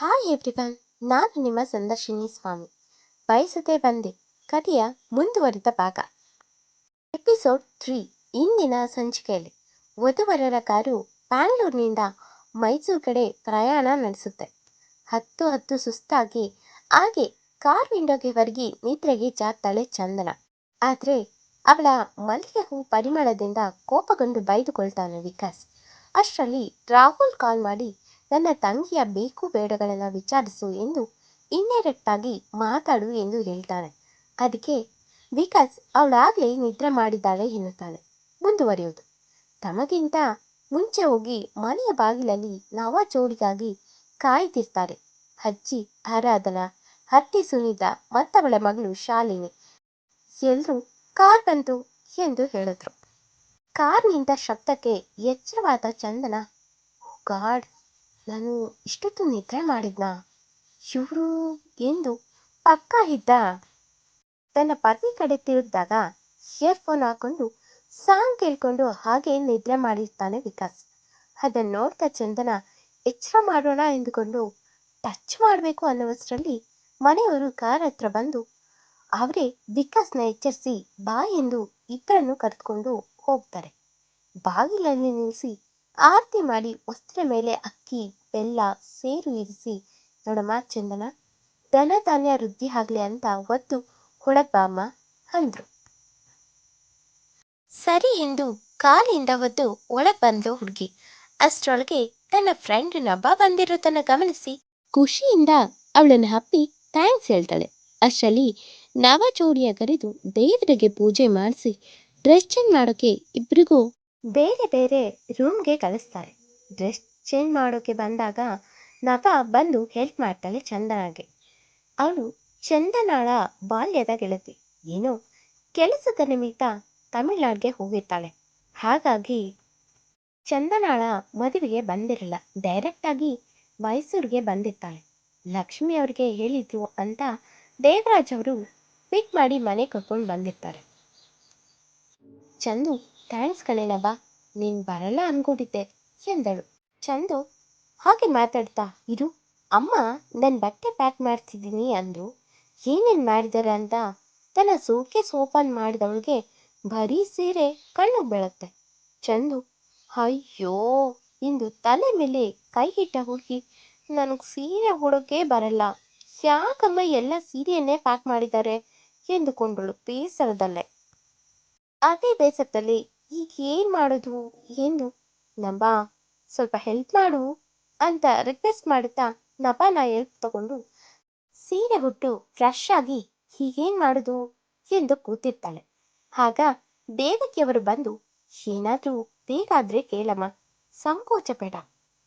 Hi everyone, ನಾನು ನಿಮ್ಮ ಸಂದರ್ಶಿನಿ ಸ್ವಾಮಿ. ಬಯಸದೆ ಬಂದೆ, ಕಥೆಯ ಮುಂದುವರಿದ ಭಾಗ. ಎಪಿಸೋಡ್ ತ್ರೀ, ಇಂದಿನ ಸಂಚಿಕೆಯಲ್ಲಿ. ವಧುವರರ ಕಾರು ಬ್ಯಾಂಗ್ಳೂರಿನಿಂದ ಮೈಸೂರು ಕಡೆ ಪ್ರಯಾಣ ನಡೆಸುತ್ತೆ. ಹತ್ತು ಹತ್ತು ಸುಸ್ತಾಗಿ, ಹಾಗೆ ಕಾರ್ ವಿಂಡೋಗೆ ಹೊರಗಿ ನಿದ್ರೆಗೆ ಜಾಗ್ತಾಳೆ ಚಂದನ. ಆದರೆ, ಅವಳ ಮಲ್ಲಿಗೆ ಹೂ ಪರಿಮಳದಿಂದ ಕೋಪಗೊಂಡು ಬೈದುಕೊಳ್ತಾನೆ ವಿಕಾಸ್. ಅಷ್ಟರಲ್ಲಿ ರಾಹುಲ್ ಕಾಲ್ ಮಾಡಿ ನನ್ನ ತಂಗಿಯ ಬೇಕು ಬೇಡಗಳನ್ನು ವಿಚಾರಿಸು ಎಂದು ಇನ್ಡೈರೆಕ್ಟ್ ಆಗಿ ಮಾತಾಡು ಎಂದು ಹೇಳ್ತಾನೆ. ಅದಕ್ಕೆ ವಿಕಾಸ್ ಅವಳಾಗಲೇ ನಿದ್ರೆ ಮಾಡಿದ್ದಾಳೆ ಎನ್ನುತ್ತಾಳೆ. ಮುಂದುವರಿಯುವುದು. ತಮಗಿಂತ ಮುಂಚೆ ಹೋಗಿ ಮನೆಯ ಬಾಗಿಲಲ್ಲಿ ನವ ಜೋಡಿಗಾಗಿ ಕಾಯ್ತಿರ್ತಾರೆ. ಅಜ್ಜಿ, ಆರಾಧನಾ ಹತ್ತಿ ಸುನಿದ, ಮತ್ತವಳ ಮಗಳು ಶಾಲಿನಿ. ಎಲ್ಲರೂ ಕಾರ್ ಬಂತು ಎಂದು ಹೇಳಿದ್ರು. ಕಾರ್ನಿಂದ ಶಬ್ದಕ್ಕೆ ಎಚ್ಚರವಾದ ಚಂದನ ಗಾಡ್ ನಾನು ಇಷ್ಟೊತ್ತು ನಿದ್ರೆ ಮಾಡಿದ್ನಾ. ಇವರು ಎಂದು ಪಕ್ಕ ಇದ್ದ ತನ್ನ ಪತಿ ಕಡೆ ತಿರುಗಿದಾಗ ಇಯರ್ಫೋನ್ ಹಾಕೊಂಡು ಸಾಂಗ್ ಕೇಳ್ಕೊಂಡು ಹಾಗೆ ನಿದ್ರೆ ಮಾಡಿರ್ತಾನೆ ವಿಕಾಸ್. ಅದನ್ನು ನೋಡ್ತಾ ಚಂದನ ಎಚ್ಚರ ಮಾಡೋಣ ಎಂದುಕೊಂಡು ಟಚ್ ಮಾಡಬೇಕು ಅನ್ನೋಷ್ಟರಲ್ಲಿ ಮನೆಯವರು ಕಾರ್ ಹತ್ರ ಬಂದು ಅವರೇ ವಿಕಾಸ್ನ ಎಚ್ಚರಿಸಿ ಬಾ ಎಂದು ಇಬ್ಬರನ್ನು ಕರೆದುಕೊಂಡು ಹೋಗ್ತಾರೆ. ಬಾಗಿಲಲ್ಲಿ ನಿಲ್ಲಿಸಿ ಆರತಿ ಮಾಡಿ ವಸ್ತ್ರ ಮೇಲೆ ಅಕ್ಕಿ ಬೆಲ್ಲ ಸೇರು ಇರಿಸಿ. ನೋಡಮ್ಮ ಚಂದನ. ದನ ಧಾನ್ಯ ವೃದ್ಧಿ ಆಗ್ಲಿ ಅಂತ ಒದ್ದು ಹೊಳಗ್ ಬಾಮ್ಮ ಅಂದ್ರು. ಸರಿ ಎಂದು ಕಾಲಿಂದ ಒದ್ದು ಒಳಗ್ ಬಂದ್ಲು ಹುಡುಗಿ. ಅಷ್ಟರೊಳಗೆ ತನ್ನ ಫ್ರೆಂಡ್ ನಬ್ಬ ಬಂದಿರೋದನ್ನ ಗಮನಿಸಿ ಖುಷಿಯಿಂದ ಅವಳನ್ನು ಹಪ್ಪಿ ಥ್ಯಾಂಕ್ಸ್ ಹೇಳ್ತಾಳೆ. ಅಷ್ಟರಲ್ಲಿ ನವ ಜೋಡಿಯ ಕರೆದು ದೇವರಿಗೆ ಪೂಜೆ ಮಾಡಿಸಿ ಡ್ರೆಸ್ ಚೇಂಜ್ ಮಾಡೋಕೆ ಇಬ್ಬರಿಗೂ ಬೇರೆ ಬೇರೆ ರೂಮ್ಗೆ ಕಳಿಸ್ತಾರೆ ಡ್ರೆಸ್ ಚೇಂಜ್ ಮಾಡೋಕೆ ಬಂದಾಗ ನವ ಬಂದು ಹೆಲ್ಪ್ ಮಾಡ್ತಾಳೆ ಚಂದನಾಗೆ. ಅವಳು, ಚಂದನಾಳ ಬಾಲ್ಯದ ಗೆಳತಿ. ಏನೋ ಕೆಲಸದ ನಿಮಿತ್ತ ತಮಿಳ್ನಾಡಿಗೆ ಹೋಗಿರ್ತಾಳೆ. ಹಾಗಾಗಿ ಚಂದನಾಳ ಮದುವೆಗೆ ಬಂದಿರಲ್ಲ. ಡೈರೆಕ್ಟ್ ಆಗಿ ಮೈಸೂರಿಗೆ ಬಂದಿರ್ತಾಳೆ. ಲಕ್ಷ್ಮಿ ಅವ್ರಿಗೆ ಹೇಳಿದ್ರು ಅಂತ ದೇವರಾಜ್ ಅವರು ಪಿಕ್ ಮಾಡಿ ಮನೆ ಕರ್ಕೊಂಡು ಬಂದಿರ್ತಾರೆ. ಚಂದು ಥ್ಯಾಂಕ್ಸ್ ಕಣೇನವ್ವ ನೀನ್ ಬರಲ್ಲ ಅನ್ಕೊಂಡಿದ್ದೆ, ಎಂದಳು. ಚಂದು, ಹಾಗೆ ಮಾತಾಡ್ತಾ, ಇರು, ಅಮ್ಮ ನನ್ನ ಬಟ್ಟೆ ಪ್ಯಾಕ್ ಮಾಡ್ತಿದ್ದೀನಿ ಅಂದರು. ಏನೇನು ಮಾಡಿದಾರೆ ಅಂತ? ತನ್ನ ಸೂಟ್ಕೇಸ್ ಓಪನ್ ಮಾಡಿದವಳಿಗೆ ಬರೀ ಸೀರೆ ಕಣ್ಣು ಬೀಳುತ್ತೆ. ಚಂದು, ಅಯ್ಯೋ! ಎಂದು ತಲೆ ಮೇಲೆ ಕೈ ಇಟ್ಟ ಹುಡುಗಿ, ನನಗೆ ಸೀರೆ ಹುಡುಕೆ ಬರಲ್ಲ. ಯಾಕಮ್ಮ ಎಲ್ಲ ಸೀರೆಯನ್ನೇ ಪ್ಯಾಕ್ ಮಾಡಿದ್ದಾರೆ? ಎಂದುಕೊಂಡಳು ಬೇಸರದಲ್ಲೇ. ಅದೇ ಬೇಸರದಲ್ಲಿ ಈಗ ಏನು ಮಾಡೋದು? ಎಂದು, ನಂಬ ಸ್ವಲ್ಪ ಹೆಲ್ಪ್ ಮಾಡು ಅಂತ ರಿಕ್ವೆಸ್ಟ್ ಮಾಡುತ್ತಾ ನಪಾನ ಹೆಲ್ಪ್ ತಗೊಂಡು ಸೀರೆ ಉಟ್ಟು ಫ್ರೆಶ್ ಆಗಿ ಹೀಗೇನ್ ಮಾಡುದು ಎಂದು ಕೂತಿರ್ತಾಳೆ. ಆಗ ದೇವಕಿಯವರು ಬಂದು, ಏನಾದರೂ ಬೇಕಾದ್ರೆ ಕೇಳಮ್ಮ ಸಂಕೋಚ ಬೇಡ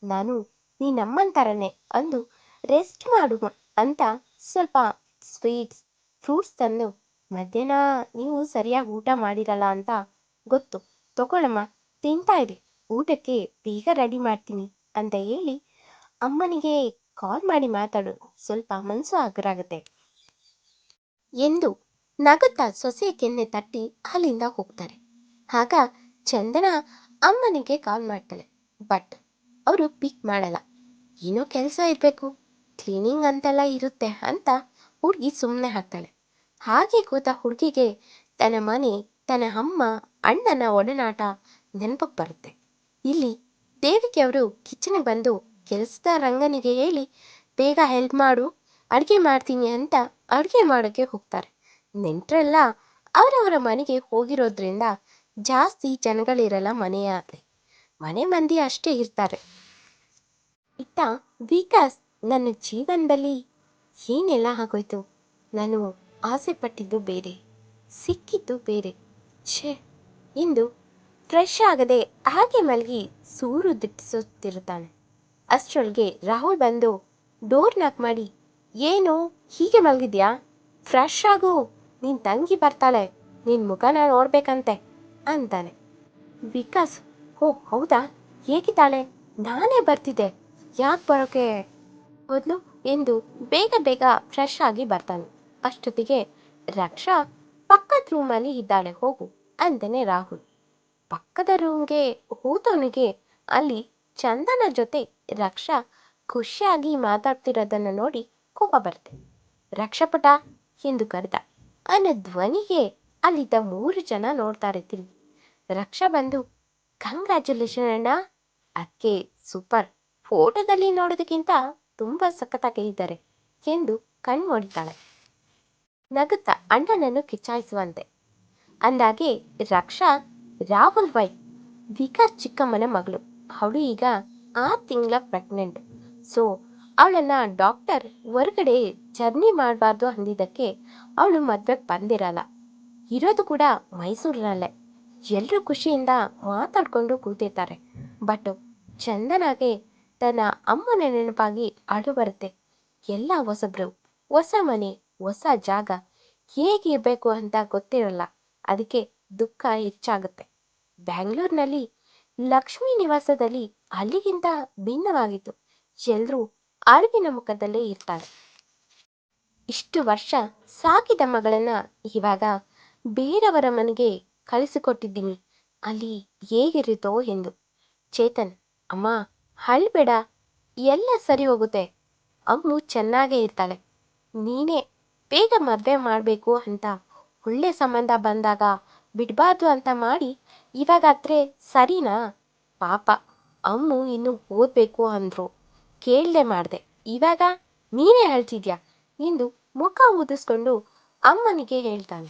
ನಾನು ನೀನಮ್ಮಂತರನೆ ಅಂದು ರೆಸ್ಟ್ ಮಾಡು ಅಂತ ಸ್ವಲ್ಪ ಸ್ವೀಟ್ಸ್ ಫ್ರೂಟ್ಸ್ ತಂದು ಮಧ್ಯಾಹ್ನ ನೀವು ಸರಿಯಾಗಿ ಊಟ ಮಾಡಿರಲ್ಲ ಅಂತ ಗೊತ್ತು, ತಗೊಳಮ್ಮ, ತಿಂತಾ ಇರಿ. ಊಟಕ್ಕೆ ಬೇಗ ರೆಡಿ ಮಾಡ್ತೀನಿ ಅಂತ ಹೇಳಿ ಅಮ್ಮನಿಗೆ ಕಾಲ್ ಮಾಡಿ ಮಾತಾಡು. ಸ್ವಲ್ಪ ಮನಸ್ಸು ಹಗುರಾಗುತ್ತೆ ಎಂದು ನಗುತ್ತಾ ಸೊಸೆ ಕೆನ್ನೆ ತಟ್ಟಿ ಅಲ್ಲಿಂದ ಹೋಗ್ತಾರೆ. ಆಗ ಚಂದನ ಅಮ್ಮನಿಗೆ ಕಾಲ್ ಮಾಡ್ತಾಳೆ. ಬಟ್ ಅವರು ಪಿಕ್ ಮಾಡಲ್ಲ. ಏನೋ ಕೆಲಸ ಇರಬೇಕು ಕ್ಲೀನಿಂಗ್ ಅಂತೆಲ್ಲ ಇರುತ್ತೆ ಅಂತ ಹುಡುಗಿ ಸುಮ್ಮನೆ ಹಾಕ್ತಾಳೆ. ಹಾಗೆ ಕೂತ ಹುಡುಗಿಗೆ ತನ್ನ ಮನೆ, ತನ್ನ ಅಮ್ಮ, ಅಣ್ಣನ ಒಡನಾಟ ನೆನಪಕ್ಕೆ ಬರುತ್ತೆ. ಇಲ್ಲಿ ದೇವಿಕೆ ಅವರು ಕಿಚನ್ಗೆ ಬಂದು ಕೆಲಸದ ರಂಗನಿಗೆ ಹೇಳಿ, ಬೇಗ ಹೆಲ್ಪ್ ಮಾಡು, ಅಡುಗೆ ಮಾಡ್ತೀನಿ ಅಂತ ಅಡುಗೆ ಮಾಡೋಕ್ಕೆ ಹೋಗ್ತಾರೆ. ನೆಂಟರೆಲ್ಲ ಅವರವರ ಮನೆಗೆ ಹೋಗಿರೋದ್ರಿಂದ ಜಾಸ್ತಿ ಜನಗಳಿರಲ್ಲ ಮನೆಯಲ್ಲಿ ಮನೆ ಮಂದಿ ಅಷ್ಟೇ ಇರ್ತಾರೆ. ಇತ್ತ ವಿಕಾಸ್ ನನ್ನ ಜೀವನದಲ್ಲಿ ಏನೆಲ್ಲ ಆಗೋಯ್ತು? ನಾನು ಆಸೆ ಪಟ್ಟಿದ್ದು ಬೇರೆ, ಸಿಕ್ಕಿದ್ದು ಬೇರೆ. ಛೇ ಎಂದು ಫ್ರೆಶ್ ಆಗದೆ ಹಾಗೆ ಮಲಗಿ ಸೂರು ದಿಟ್ಟಿಸುತ್ತಿರುತ್ತಾನೆ. ಅಷ್ಟರೊಳಗೆ ರಾಹುಲ್ ಬಂದು ಡೋರ್ ನಾಕ್ ಮಾಡಿ, ಏನು? ಹೀಗೆ ಮಲಗಿದ್ಯಾ? ಫ್ರೆಶ್ ಆಗು. ನಿನ್ ತಂಗಿ ಬರ್ತಾಳೆ. ನಿನ್ ಮುಖನ ನೋಡ್ಬೇಕಂತೆ, ಅಂತಾನೆ. ವಿಕಾಸ್, ಓ, ಹೌದಾ? ಹೇಗಿದ್ದಾಳೆ? ನಾನೇ ಬರ್ತಿದ್ದೆ. ಯಾಕೆ ಬರೋಕೆ? ಮೊದಲು ಎಂದು ಬೇಗ ಬೇಗ ಫ್ರೆಶ್ ಆಗಿ ಬರ್ತಾನೆ. ಅಷ್ಟೊತ್ತಿಗೆ ರಕ್ಷಾ ಪಕ್ಕದ ರೂಮಲ್ಲಿ ಇದ್ದಾಳೆ. ಹೋಗು, ಅಂತಾನೆ ರಾಹುಲ್. ಪಕ್ಕದ ರೂಮ್ಗೆ ಹೋದವನಿಗೆ ಅಲ್ಲಿ ಚಂದನ ಜೊತೆ ರಕ್ಷಾ ಖುಷಿಯಾಗಿ ಮಾತಾಡ್ತಿರೋದನ್ನ ನೋಡಿ ಕೋಪ ಬರುತ್ತೆ. ರಕ್ಷಪಟ ಎಂದು ಕರೆದ ಅನ್ನ ಧ್ವನಿಗೆ ಅಲ್ಲಿದ್ದ ಮೂರು ಜನ ನೋಡ್ತಾರೆ ತಿರುಗಿ ರಕ್ಷಾ ಬಂದು ಕಂಗ್ರ್ಯಾಚುಲೇಷನ್ ಅಣ್ಣ. ಅದಕ್ಕೆ ಸೂಪರ್ ಫೋಟೋದಲ್ಲಿ ನೋಡೋದಕ್ಕಿಂತ ತುಂಬಾ ಸಖತ್ತಾಗಿದ್ದಾರೆ ಎಂದು ಹೊಡಿತಾಳೆ ನಗುತ್ತಾ ಅಣ್ಣನನ್ನು ಕಿಚಾಯಿಸುವಂತೆ ಅಂದಾಗೆ ರಕ್ಷಾ ರಾಹುಲ್ ವೈ ವಿಕಾಸ್ ಚಿಕ್ಕಮ್ಮನ ಮಗಳು. ಅವಳು ಈಗ ಆರು ತಿಂಗಳ ಪ್ರೆಗ್ನೆಂಟ್ ಸೊ ಅವಳನ್ನ ಡಾಕ್ಟರ್ ಹೊರಗಡೆ ಜರ್ನಿ ಮಾಡಬಾರ್ದು ಅಂದಿದ್ದಕ್ಕೆ ಅವಳು ಮದ್ವೆಗೆ ಬಂದಿರಲ್ಲ. ಇರೋದು ಕೂಡ ಮೈಸೂರಿನಲ್ಲೇ. ಎಲ್ಲರೂ ಖುಷಿಯಿಂದ ಮಾತಾಡಿಕೊಂಡು ಕೂತಿರ್ತಾರೆ. ಬಟ್ ಚಂದನಾಗೆ ತನ್ನ ಅಮ್ಮನ ನೆನಪಾಗಿ ಅಳು ಬರುತ್ತೆ. ಎಲ್ಲ ಹೊಸಬ್ರು, ಹೊಸ ಮನೆ, ಹೊಸ ಜಾಗ ಹೇಗಿರಬೇಕು ಅಂತ ಗೊತ್ತಿರಲ್ಲ. ಅದಕ್ಕೆ ದುಃಖ ಹೆಚ್ಚಾಗುತ್ತೆ. ಬ್ಯಾಂಗ್ಳೂರಿನಲ್ಲಿ ಲಕ್ಷ್ಮಿ ನಿವಾಸದಲ್ಲಿ ಅಲ್ಲಿಗಿಂತ ಭಿನ್ನವಾಗಿತ್ತು ಎಲ್ರೂ ಅಳುವಿನ ಮುಖದಲ್ಲೇ ಇರ್ತಾರೆ. ಇಷ್ಟು ವರ್ಷ ಸಾಕಿದ ಮಗಳನ್ನ ಇವಾಗ ಬೇರೆಯವರ ಮನೆಗೆ ಕಳಿಸಿಕೊಟ್ಟಿದ್ದೀನಿ. ಅಲ್ಲಿ ಹೇಗಿರುತ್ತೋ ಎಂದು. ಚೇತನ್, ಅಮ್ಮ ಅಳ್ಬೇಡ ಎಲ್ಲ ಸರಿ ಹೋಗುತ್ತೆ. ಅಮ್ಮು ಚೆನ್ನಾಗೇ ಇರ್ತಾಳೆ. ನೀನೇ ಬೇಗ ಮದುವೆ ಮಾಡಬೇಕು ಅಂತ ಒಳ್ಳೆ ಸಂಬಂಧ ಬಂದಾಗ ಬಿಡಬಾರ್ದು ಅಂತ ಮಾಡಿ ಇವಾಗ ಆದ್ರೆ ಸರಿನಾ? ಪಾಪ, ಅಮ್ಮು ಇನ್ನು ಓದಬೇಕು ಅಂದರು. ಕೇಳದೆ ಮಾಡಿದೆ. ಇವಾಗ ನೀನೇ ಹೇಳ್ತಿದ್ಯಾ? ಎಂದು ಮುಖ ಊದಿಸ್ಕೊಂಡು ಅಮ್ಮನಿಗೆ ಹೇಳ್ತಾನೆ.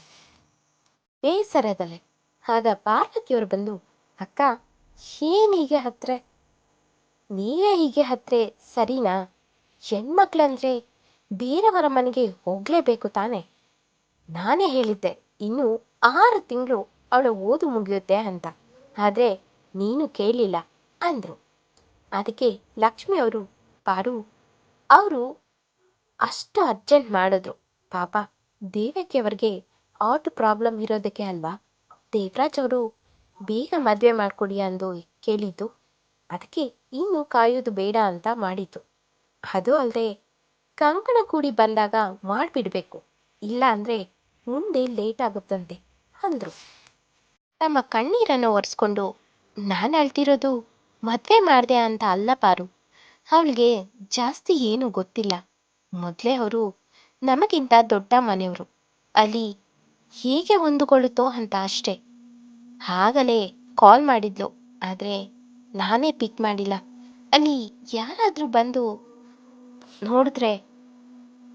ಬೇಸರದಲ್ಲಿ. ಆಗ ಪಾರ್ವತಿಯವರು ಬಂದು, ಅಕ್ಕ, ಏನು ಹೀಗೆ ಹತ್ರೆ? ನೀವೇ ಹೀಗೆ ಹತ್ರೆ ಸರಿನಾ? ಹೆಣ್ಮಕ್ಳಂದ್ರೆ ಬೇರೆಯವರ ಮನೆಗೆ ಹೋಗ್ಲೇಬೇಕು ತಾನೆ? ನಾನೇ ಹೇಳಿದ್ದೆ. ಇನ್ನು ಆರು ತಿಂಗಳು ಅವಳು ಓದು ಮುಗಿಯುತ್ತೆ ಅಂತ. ಆದರೆ ನೀನು ಕೇಳಿಲ್ಲ ಅಂದರು. ಅದಕ್ಕೆ ಲಕ್ಷ್ಮಿ ಅವರು, ಪಾರು, ಅವರು ಅಷ್ಟು ಅರ್ಜೆಂಟ್ ಮಾಡಿದ್ರು. ಪಾಪ ದೇವಕ್ಕೆ ಅವ್ರಿಗೆ ಆಟ್ ಪ್ರಾಬ್ಲಮ್ ಇರೋದಕ್ಕೆ ಅಲ್ವಾ? ದೇವರಾಜ್ ಅವರು ಬೇಗ ಮದುವೆ ಮಾಡಿಕೊಡಿ ಅಂದು ಕೇಳಿದ್ದು. ಅದಕ್ಕೆ ಇನ್ನು ಕಾಯೋದು ಬೇಡ ಅಂತ ಮಾಡಿತು ಅದು ಅಲ್ಲದೆ ಕಂಕಣ ಕೂಡಿ ಬಂದಾಗ ಮಾಡಿಬಿಡ್ಬೇಕು. ಇಲ್ಲ ಅಂದರೆ ಮುಂದೆ ಲೇಟ್ ಆಗುತ್ತಂತೆ. ಅಂದರು. ತಮ್ಮ ಕಣ್ಣೀರನ್ನು ಒರೆಸ್ಕೊಂಡು, ನಾನು ಅಳ್ತಿರೋದು ಮದುವೆ ಮಾಡಿದೆ ಅಂತ ಅಲ್ಲ ಪಾರು. ಅವಳಿಗೆ ಜಾಸ್ತಿ ಏನು ಗೊತ್ತಿಲ್ಲ. ಮೊದಲೇ ಅವರು ನಮಗಿಂತ ದೊಡ್ಡ ಮನೆಯವರು. ಅಲ್ಲಿ ಹೇಗೆ ಹೊಂದಿಕೊಳ್ಳುತ್ತೋ ಅಂತ ಅಷ್ಟೇ. ಆಗಲೇ ಕಾಲ್ ಮಾಡಿದ್ಲು. ಆದರೆ ನಾನೇ ಪಿಕ್ ಮಾಡಿಲ್ಲ. ಅಲ್ಲಿ ಯಾರಾದರೂ ಬಂದು ನೋಡಿದ್ರೆ,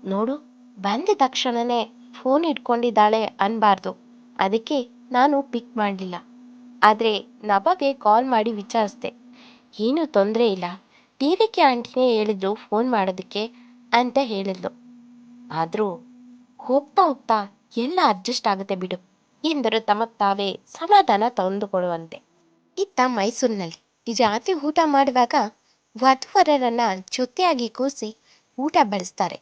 ನೋಡು ಬಂದ ತಕ್ಷಣನೇ ಫೋನ್ ಇಟ್ಕೊಂಡಿದ್ದಾಳೆ ಅನ್ಬಾರ್ದು. ಅದಕ್ಕೆ ನಾನು ಪಿಕ್ ಮಾಡಲಿಲ್ಲ. ಆದರೆ ನಭಾಗೆ ಕಾಲ್ ಮಾಡಿ ವಿಚಾರಿಸ್ದೆ. ಏನೂ ತೊಂದರೆ ಇಲ್ಲ. ದೇವಿಕೆ ಆಂಟಿನೇ ಹೇಳಿದ್ರು ಫೋನ್ ಮಾಡೋದಕ್ಕೆ ಅಂತ ಹೇಳಿದ್ಲು. ಆದರೂ ಹೋಗ್ತಾ ಹೋಗ್ತಾ ಎಲ್ಲ ಅಡ್ಜಸ್ಟ್ ಆಗುತ್ತೆ ಬಿಡು ಎಂದರು ತಮ್ಮ ತಾವೇ ಸಮಾಧಾನ ತಂದುಕೊಳ್ಳುವಂತೆ. ಇತ್ತ ಮೈಸೂರಿನಲ್ಲಿ ರಾತ್ರಿ ಊಟ ಮಾಡುವಾಗ ವಧುವರರನ್ನ ಜೊತೆಯಾಗಿ ಕೂರಿಸಿ ಊಟ ಬಳಸ್ತಾರೆ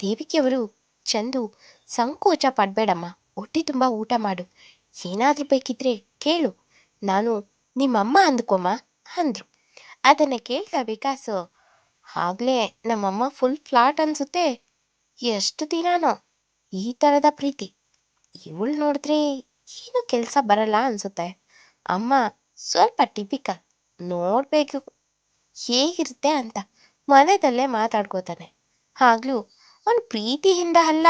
ದೇವಿಕೆಯವರು ಚಂದು ಸಂಕೋಚ ಪಡಬೇಡಮ್ಮ. ಹೊಟ್ಟೆ ತುಂಬ ಊಟ ಮಾಡು. ಏನಾದರೂ ಬೇಕಿದ್ರೆ ಕೇಳು. ನಾನು ನಿಮ್ಮಮ್ಮ ಅಂದ್ಕೊಮ್ಮ ಅಂದರು. ಅದನ್ನು ಕೇಳಿದ ವಿಕಾಸ್, ಆಗಲೇ ನಮ್ಮಮ್ಮ ಫುಲ್ ಫ್ಲಾಟ್ ಅನ್ಸುತ್ತೆ. ಎಷ್ಟು ದಿನಾನೋ ಈ ಥರದ ಪ್ರೀತಿ. ಇವಳು ನೋಡಿದ್ರೆ ಏನು ಕೆಲಸ ಬರಲ್ಲ ಅನ್ಸುತ್ತೆ. ಅಮ್ಮ ಸ್ವಲ್ಪ ಟಿಪಿಕಲ್ ನೋಡಬೇಕು. ಹೇಗಿರುತ್ತೆ ಅಂತ ಮನೆಯಲ್ಲೇ ಮಾತಾಡ್ಕೋತಾನೆ. ಆಗ್ಲೂ ಅವನು ಪ್ರೀತಿಯಿಂದ ಅಲ್ಲ.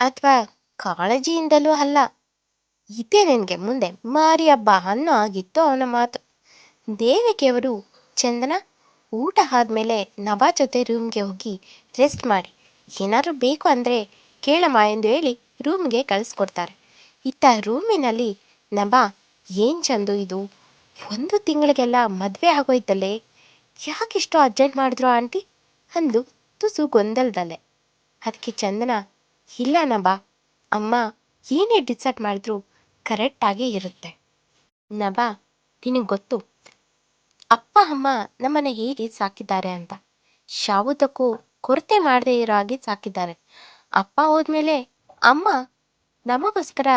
ಅಥವಾ ಕಾಳಜಿಯಿಂದಲೂ ಅಲ್ಲ. ಇದೇ ನಿನಗೆ ಮುಂದೆ ಮಾರಿ ಹಬ್ಬ ಅನ್ನೋ ಆಗಿತ್ತು ಅವನ ಮಾತು. ದೇವಿಕೆಯವರು ಚಂದನ ಊಟ ಆದಮೇಲೆ ನಭಾ ಜೊತೆ ರೂಮ್ಗೆ ಹೋಗಿ ರೆಸ್ಟ್ ಮಾಡಿ. ಏನಾದರೂ ಬೇಕು ಅಂದರೆ ಕೇಳಮ್ಮ ಎಂದು ಹೇಳಿ ರೂಮ್ಗೆ ಕಳಿಸ್ಕೊಡ್ತಾರೆ. ಇತ್ತ ರೂಮಿನಲ್ಲಿ ನಭಾ ಏನು ಚಂದು ಇದು? ಒಂದು ತಿಂಗಳಿಗೆಲ್ಲ ಮದುವೆ ಆಗೋಯ್ತಲ್ಲೇ? ಯಾಕಿಷ್ಟು ಅರ್ಜೆಂಟ್ ಮಾಡಿದ್ರು ಆಂಟಿ? ಅಂದು ತುಸು ಗೊಂದಲದಲ್ಲೇ. ಅದಕ್ಕೆ ಚಂದನ, ಇಲ್ಲ ನಭಾ ಅಮ್ಮ ಏನೇ ಡಿಸೈಡ್ ಮಾಡಿದ್ರು ಕರೆಕ್ಟಾಗೇ ಇರುತ್ತೆ. ನಬಾ ನಿನಗೆ ಗೊತ್ತು, ಅಪ್ಪ, ಅಮ್ಮ ನಮ್ಮನ್ನು ಹೇಗೆ ಸಾಕಿದ್ದಾರೆ ಅಂತ. ಯಾವುದಕ್ಕೂ ಕೊರತೆ ಮಾಡದೇ ಇರೋ ಹಾಗೆ ಸಾಕಿದ್ದಾರೆ. ಅಪ್ಪ ಹೋದ್ಮೇಲೆ ಅಮ್ಮ ನಮಗೋಸ್ಕರ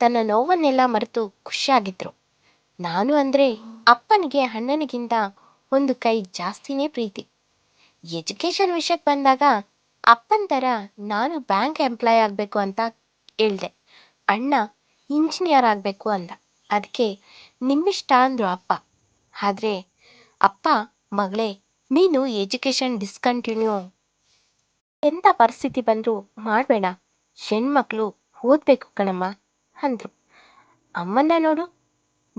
ತನ್ನ ನೋವನ್ನೆಲ್ಲ ಮರೆತು ಖುಷಿಯಾಗಿದ್ರು. ನಾನು ಅಂದರೆ ಅಪ್ಪನಿಗೆ, ಅಣ್ಣನಿಗಿಂತ ಒಂದು ಕೈ ಜಾಸ್ತಿನೇ ಪ್ರೀತಿ. ಎಜುಕೇಷನ್ ವಿಷಯಕ್ಕೆ ಬಂದಾಗ ಅಪ್ಪನ ಥರ ನಾನು ಬ್ಯಾಂಕ್ ಎಂಪ್ಲಾಯ್ ಆಗಬೇಕು ಅಂತ ಹೇಳ್ದೆ ಅಣ್ಣ ಇಂಜಿನಿಯರ್ ಆಗಬೇಕು ಅಂದ. ಅದಕ್ಕೆ ನಿಮ್ಮಿಷ್ಟ ಅಂದರು ಅಪ್ಪ. ಆದರೆ, ಅಪ್ಪ, ಮಗಳೇ, ನೀನು ಎಜುಕೇಷನ್ ಡಿಸ್ಕಂಟಿನ್ಯೂ ಎಂಥ ಪರಿಸ್ಥಿತಿ ಬಂದರೂ ಮಾಡಬೇಡ. ಹೆಣ್ಮಕ್ಳು ಓದಬೇಕು ಕಣಮ್ಮ, ಅಂದರು. ಅಮ್ಮನ್ನ ನೋಡು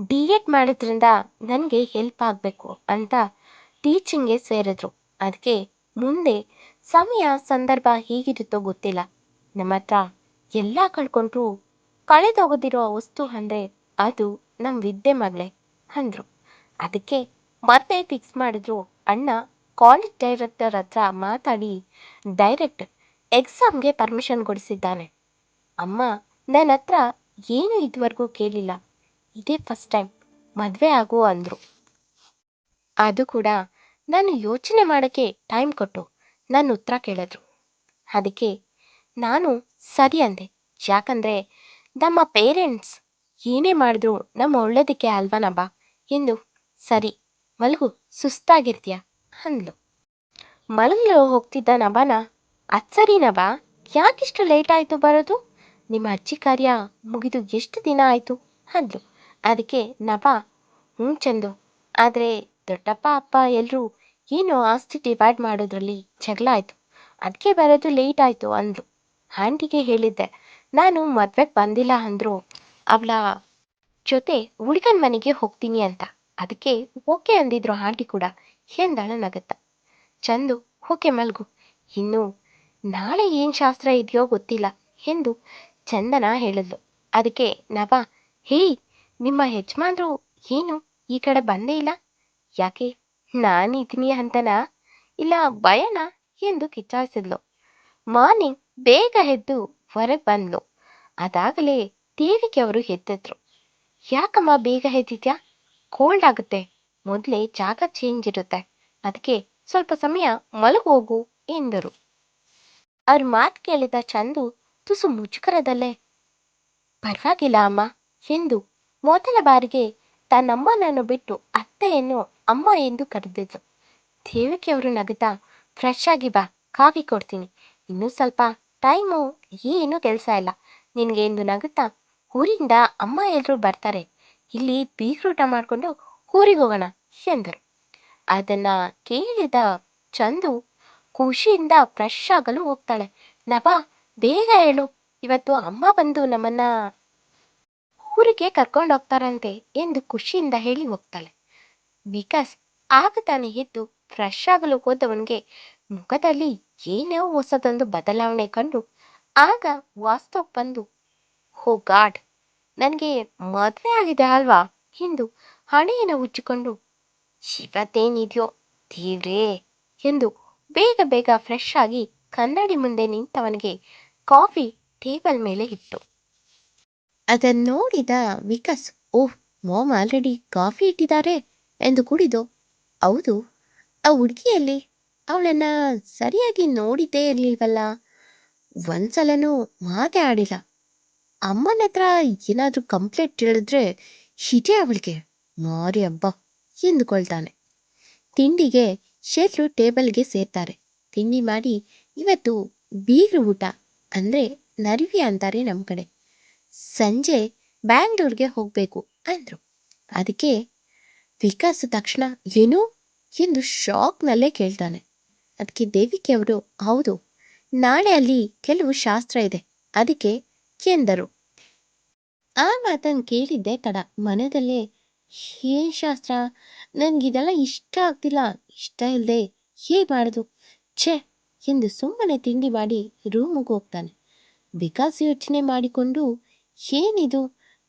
ಡಿ ಎಡ್ ಮಾಡೋದ್ರಿಂದ ನನಗೆ ಹೆಲ್ಪ್ ಆಗಬೇಕು ಅಂತ ಟೀಚಿಂಗ್ಗೆ ಸೇರಿದ್ರು. ಅದಕ್ಕೆ ಮುಂದೆ ಸಮಯ, ಸಂದರ್ಭ ಹೇಗಿರುತ್ತೋ ಗೊತ್ತಿಲ್ಲ. ನಮ್ಮ ಹತ್ರ ಎಲ್ಲ ಕಳ್ಕೊಂಡ್ರು ಕಳೆದೋಗದಿರೋ ವಸ್ತು ಅಂದರೆ ಅದು ನಮ್ಮ ವಿದ್ಯೆ ಮಗಳೇ ಅಂದರು. ಅದಕ್ಕೆ ಮತ್ತೆ ಫಿಕ್ಸ್ ಮಾಡಿದ್ರು ಅಣ್ಣ ಕಾಲೇಜ್ ಡೈರೆಕ್ಟರ್ ಹತ್ರ ಮಾತಾಡಿ ಡೈರೆಕ್ಟ್ ಎಕ್ಸಾಮ್ಗೆ ಪರ್ಮಿಷನ್ ಕೊಡಿಸಿದ್ದಾನೆ. ಅಮ್ಮ ನನ್ನ ಹತ್ರ ಏನು ಇದುವರೆಗೂ ಕೇಳಿಲ್ಲ. ಇದೇ ಫಸ್ಟ್ ಟೈಮ್ ಮದುವೆ ಆಗು ಅಂದರು. ಅದು ಕೂಡ ನಾನು ಯೋಚನೆ ಮಾಡೋಕ್ಕೆ ಟೈಮ್ ಕೊಟ್ಟು ನನ್ನ ಉತ್ತರ ಕೇಳಿದ್ರು. ಅದಕ್ಕೆ ನಾನು ಸರಿ ಅಂದೆ. ಯಾಕಂದರೆ ನಮ್ಮ ಪೇರೆಂಟ್ಸ್ ಏನೇ ಮಾಡಿದ್ರು ನಮ್ಮ ಒಳ್ಳೇದಕ್ಕೆ ಅಲ್ವನಬ್ಬ ಎಂದು ಸರಿ, ಮಲಗು, ಸುಸ್ತಾಗಿರ್ತೀಯ ಅಂದ್ಲು. ಮಲಗಲು ಹೋಗ್ತಿದ್ದ ನಬನ ಅದು ಸರಿ ನಭ, ಯಾಕಿಷ್ಟು ಲೇಟ್ ಆಯಿತು ಬರೋದು? ನಿಮ್ಮ ಅಜ್ಜಿ ಕಾರ್ಯ ಮುಗಿದು ಎಷ್ಟು ದಿನ ಆಯಿತು? ಅಂದ್ಲು. ಅದಕ್ಕೆ ನಭ ಹ್ಞೂ ಚಂದು, ಆದರೆ ದೊಡ್ಡಪ್ಪ, ಅಪ್ಪ ಎಲ್ಲರೂ ಏನು ಆಸ್ತಿ ಡಿವೈಡ್ ಮಾಡೋದ್ರಲ್ಲಿ ಜಗಳ ಆಯಿತು. ಅದಕ್ಕೆ ಬರೋದು ಲೇಟ್ ಆಯಿತು ಅಂದ್ಲು. ಆಂಟಿಗೆ ಹೇಳಿದ್ದೆ. ನಾನು ಮದ್ವೆಗೆ ಬಂದಿಲ್ಲ ಅಂದ್ರು, ಅವಳ ಜೊತೆ ಹುಡುಗನ ಮನೆಗೆ ಹೋಗ್ತೀನಿ ಅಂತ. ಅದಕ್ಕೆ ಓಕೆ ಅಂದಿದ್ರು ಆಂಟಿ ಕೂಡ. ಎಂದಾಳ ನಗತ್ತ. ಚಂದು, ಓಕೆ ಮಲ್ಗು. ಇನ್ನು ನಾಳೆ ಏನು ಶಾಸ್ತ್ರ ಇದೆಯೋ ಗೊತ್ತಿಲ್ಲ ಎಂದು ಚಂದನ ಹೇಳಿದ್ಲು. ಅದಕ್ಕೆ ನವ, ಹೇಯ್, ನಿಮ್ಮ ಯಜಮಾನ್ರು ಏನು ಈ ಕಡೆ ಬಂದೇ ಇಲ್ಲ? ಯಾಕೆ ನಾನಿದ್ದೀನಿ ಅಂತನಾ? ಇಲ್ಲ ಭಯನಾ? ಎಂದು ಕಿಚಾಯಿಸಿದ್ಲು ಮಾರ್ನಿಂಗ್ ಬೇಗ ಎದ್ದು ಹೊರಗೆ ಬಂದ್ಲು. ಅದಾಗಲೇ ದೇವಿಗೆ ಅವರು ಎದ್ದಿದ್ರು. ಯಾಕಮ್ಮ ಬೇಗ ಎದ್ದಿದ್ಯಾ? ಕೋಲ್ಡ್ ಆಗುತ್ತೆ. ಮೊದಲೇ ಜಾಗ ಚೇಂಜ್ ಇರುತ್ತೆ. ಅದಕ್ಕೆ ಸ್ವಲ್ಪ ಸಮಯ ಮಲಗು ಹೋಗು ಎಂದರು. ಅವ್ರ ಮಾತು ಕೇಳಿದ ಚಂದು ತುಸು ಮುಜುಗರದಲ್ಲೇ, ಪರವಾಗಿಲ್ಲ ಅಮ್ಮ, ಎಂದು ಮೊದಲ ಬಾರಿಗೆ ತನ್ನಮ್ಮನನ್ನು ಬಿಟ್ಟು ಅತ್ತೆಯನ್ನು ಅಮ್ಮ ಎಂದು ಕರೆದಿದ್ರು ದೇವಿಕೆಯವರು ನಗುತ್ತಾ, ಫ್ರೆಶ್ ಆಗಿ ಬಾ, ಕಾಫಿ ಕೊಡ್ತೀನಿ. ಇನ್ನೂ ಸ್ವಲ್ಪ ಟೈಮು ಏನೂ ಕೆಲಸ ಇಲ್ಲ. ನಿನಗೆ ಎಂದು ನಗುತ್ತಾ? ಊರಿಂದ ಅಮ್ಮ ಎಲ್ಲರೂ ಬರ್ತಾರೆ. ಇಲ್ಲಿ ಬೀಗ್ರೂಟ ಮಾಡಿಕೊಂಡು ಊರಿಗೆ ಹೋಗೋಣ ಎಂದರು. ಅದನ್ನ ಕೇಳಿದ ಚಂದು ಖುಷಿಯಿಂದ ಫ್ರೆಶ್ ಆಗಲು ಹೋಗ್ತಾಳೆ. ನಬಾ ಬೇಗ ಹೇಳು. ಇವತ್ತು ಅಮ್ಮ ಬಂದು ನಮ್ಮನ್ನ ಊರಿಗೆ ಕರ್ಕೊಂಡು ಹೋಗ್ತಾರಂತೆ ಎಂದು ಖುಷಿಯಿಂದ ಹೇಳಿ ಹೋಗ್ತಾಳೆ. ವಿಕಾಸ್ ಆಗ ತಾನೇ ಎದ್ದು ಫ್ರೆಶ್ ಆಗಲು ಹೋದವನಿಗೆ ಮುಖದಲ್ಲಿ ಏನೋ ಹೊಸದೊಂದು ಬದಲಾವಣೆ ಕಂಡು ಆಗ ವಾಸ್ತವ್ ಬಂದು, ಹೋ ಗಾಡ್, ನನಗೆ ಮದುವೆ ಆಗಿದೆ ಅಲ್ವಾ? ಎಂದು ಹಣೆಯನ್ನು ಉಜ್ಜಿಕೊಂಡು, ಶಿವತೇನಿದೆಯೋ, ದೇವ್ರೇ, ಎಂದು ಬೇಗ ಬೇಗ ಫ್ರೆಶ್ ಆಗಿ ಕನ್ನಡಿ ಮುಂದೆ ನಿಂತವನಿಗೆ ಕಾಫಿ ಟೇಬಲ್ ಮೇಲೆ ಇಟ್ಟು. ಅದನ್ನು ನೋಡಿದ Vikas, oh, mom already coffee ಇಟ್ಟಿದ್ದಾರೆ, ಎಂದು ಕುಡಿದು, ಹೌದು, ಆ ಹುಡುಗಿಯಲ್ಲಿ ಅವಳನ್ನ ಸರಿಯಾಗಿ ನೋಡಿದ್ದೇ ಇರಲಿಲ್ವಲ್ಲ? ಒಂದ್ಸಲನೂ ಮಾತೇ ಆಡಿಲ್ಲ. ಅಮ್ಮನ ಹತ್ರ ಏನಾದರೂ ಕಂಪ್ಲೇಂಟ್ ಹೇಳಿದ್ರೆ ಹಿಟೇ ಅವಳಿಗೆ, ಮಾರಿ ಹಬ್ಬ ಎಂದುಕೊಳ್ತಾನೆ. ತಿಂಡಿಗೆ ಶೆಟ್ರು ಟೇಬಲ್ಗೆ ಸೇರ್ತಾರೆ. ತಿಂಡಿ ಮಾಡಿ, ಇವತ್ತು ಬೀಗರು ಊಟ, ಅಂದರೆ ನರಿವಿ ಅಂತಾರೆ ನಮ್ಮ ಕಡೆ. ಸಂಜೆ ಬ್ಯಾಂಗ್ಳೂರ್ಗೆ ಹೋಗಬೇಕು, ಅಂದರು. ಅದಕ್ಕೆ ವಿಕಾಸ್ ತಕ್ಷಣ, ಏನು? ಎಂದು ಶಾಕ್ನಲ್ಲೇ ಕೇಳ್ತಾನೆ. ಅದಕ್ಕೆ ದೇವಿಕೆ ಅವರು, ಹೌದು, ನಾಳೆ ಅಲ್ಲಿ ಕೆಲವು ಶಾಸ್ತ್ರ ಇದೆ. ಅದಕ್ಕೆ ಎಂದರು ಆ ಮಾತನ್ನು ಕೇಳಿದ್ದೆ ತಡ. ಮನದಲ್ಲೇ, ಏನ್ ಶಾಸ್ತ್ರ? ನನಗಿದೆಲ್ಲ ಇಷ್ಟ ಆಗ್ತಿಲ್ಲ. ಇಷ್ಟ ಇಲ್ಲದೆ ಹೇಗೆ ಮಾಡೋದು? ಛೇ! ಎಂದು ಸುಮ್ಮನೆ ತಿಂಡಿ ಮಾಡಿ ರೂಮಿಗೆ ಹೋಗ್ತಾನೆ. ವಿಕಾಸ್ ಯೋಚನೆ ಮಾಡಿಕೊಂಡು, ಏನಿದು?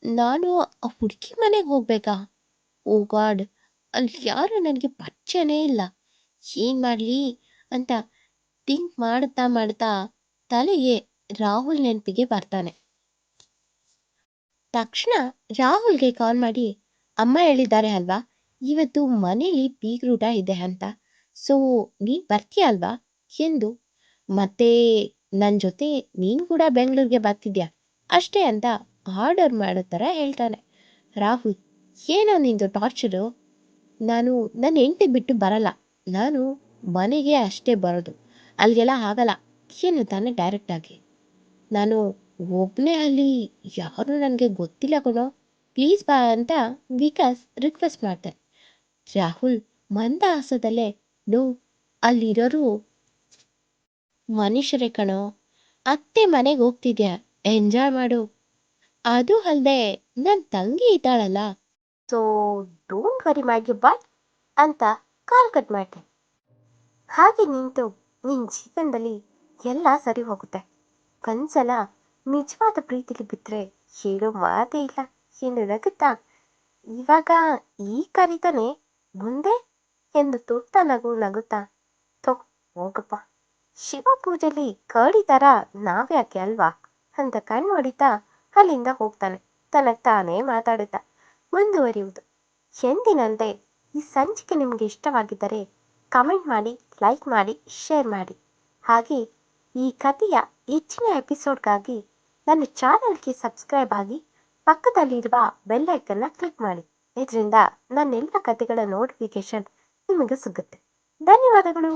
ನಾನು ಆ ಹುಡುಗಿ ಮನೆಗೆ ಹೋಗ್ಬೇಕಾ? ಓ ಗಾಡ್, ಅಲ್ಲಿ ಯಾರು ನನಗೆ ಪರಿಚಯನೇ ಇಲ್ಲ. ಏನು ಮಾಡಲಿ? ಅಂತ ಥಿಂಕ್ ಮಾಡ್ತಾ ಮಾಡ್ತಾ ತಲೆಗೆ ರಾಹುಲ್ ನೆನಪಿಗೆ ಬರ್ತಾನೆ. ತಕ್ಷಣ ರಾಹುಲ್ಗೆ ಕಾಲ್ ಮಾಡಿ, ಅಮ್ಮ ಹೇಳಿದ್ದಾರೆ ಅಲ್ವಾ? ಇವತ್ತು ಮನೇಲಿ ಬೀಗ್ರೂಟ ಇದೆ ಅಂತ. ಸೊ ನೀ ಬರ್ತೀಯ ಅಲ್ವಾ? ಎಂದು, ಮತ್ತೆ ನನ್ನ ಜೊತೆ ನೀನು ಕೂಡ ಬೆಂಗಳೂರಿಗೆ ಬರ್ತಿದ್ಯಾ? ಅಷ್ಟೇ ಅಂತ ಆರ್ಡರ್ ಮಾಡೋ ಥರ ಹೇಳ್ತಾನೆ. ರಾಹುಲ್, ಏನೋ ನಿಂದು ಟಾರ್ಚರು ನಾನು ನನ್ನ ಹೆಂಡತಿ ಬಿಟ್ಟು ಬರಲ್ಲ. ನಾನು ಮನೆಗೆ ಅಷ್ಟೇ ಬರೋದು. ಅಲ್ಲಿಗೆಲ್ಲ ಆಗಲ್ಲ. ಏನು ತಾನೇ ಡೈರೆಕ್ಟಾಗಿ ನಾನು ಒಬ್ಬನೇ ಅಲ್ಲಿ ಯಾರು ನನಗೆ ಗೊತ್ತಿಲ್ಲ ಕಣೋ. ಪ್ಲೀಸ್ ಬಾ ಅಂತ ವಿಕಾಸ್ ರಿಕ್ವೆಸ್ಟ್ ಮಾಡ್ತಾನೆ ರಾಹುಲ್ ಮಂದಹಾಸದಲ್ಲೇ ನೋ ಅಲ್ಲಿರೋರು ಮನುಷ್ಯರೇ ಕಣೋ. ಅತ್ತೆ ಮನೆಗೆ ಹೋಗ್ತಿದ್ಯಾ? ಎಂಜಾಯ್ ಮಾಡು. ಅದು ಅಲ್ಲದೆ ನನ್ನ ತಂಗಿ ಇದ್ದಾಳಲ್ಲ. ಸೊ ಡೋಂಟ್ ವರಿ ಮಾಡಿ ಬಾಯ್ ಅಂತ ಕಾಲ್ ಕಟ್ ಮಾಡಿದೆ. ಹಾಗೆ ನಿಂತು ನಿನ್ನ ಜೀವನದಲ್ಲಿ ಎಲ್ಲ ಸರಿ ಹೋಗುತ್ತೆ. ಕನ್ಸಲ ನಿಜವಾದ ಪ್ರೀತಿಲಿ ಬಿದ್ದರೆ ಹೇಳೋ ಮಾತೇ ಇಲ್ಲ. ಎಂದು ನಗುತ್ತಾ, ಇವಾಗ ಈ ಕರೀತಾನೆ ಮುಂದೆ? ಎಂದು ತುರ್ತ ನಗು ನಗುತ್ತಾ ತೊ ಹೋಗಪ್ಪ. ಶಿವ ಪೂಜೆಲಿ ನಾವ್ಯಾಕೆ ಅಲ್ವಾ? ಅಂತ ಕಣ್ಣು ಹೊಡಿತಾ ಅಲ್ಲಿಂದ ಹೋಗ್ತಾನೆ. ತನಗೆ ತಾನೇ ಮಾತಾಡುತ್ತ ಮುಂದುವರಿಯುವುದು. ಎಂದಿನಂತೆ ಈ ಸಂಚಿಕೆ ನಿಮಗೆ ಇಷ್ಟವಾಗಿದ್ದರೆ ಕಮೆಂಟ್ ಮಾಡಿ, ಲೈಕ್ ಮಾಡಿ, ಶೇರ್ ಮಾಡಿ. ಹಾಗೆ ಈ ಕಥೆಯ ಹೆಚ್ಚಿನ ಎಪಿಸೋಡ್ಗಾಗಿ ನನ್ನ ಚಾನಲ್ಗೆ ಸಬ್ಸ್ಕ್ರೈಬ್ ಆಗಿ ಪಕ್ಕದಲ್ಲಿರುವ ಬೆಲ್ಲೈಕನ್ನ ಕ್ಲಿಕ್ ಮಾಡಿ. ಇದರಿಂದ ನನ್ನೆಲ್ಲ ಕಥೆಗಳ ನೋಟಿಫಿಕೇಶನ್ ನಿಮಗೆ ಸಿಗುತ್ತೆ. ಧನ್ಯವಾದಗಳು.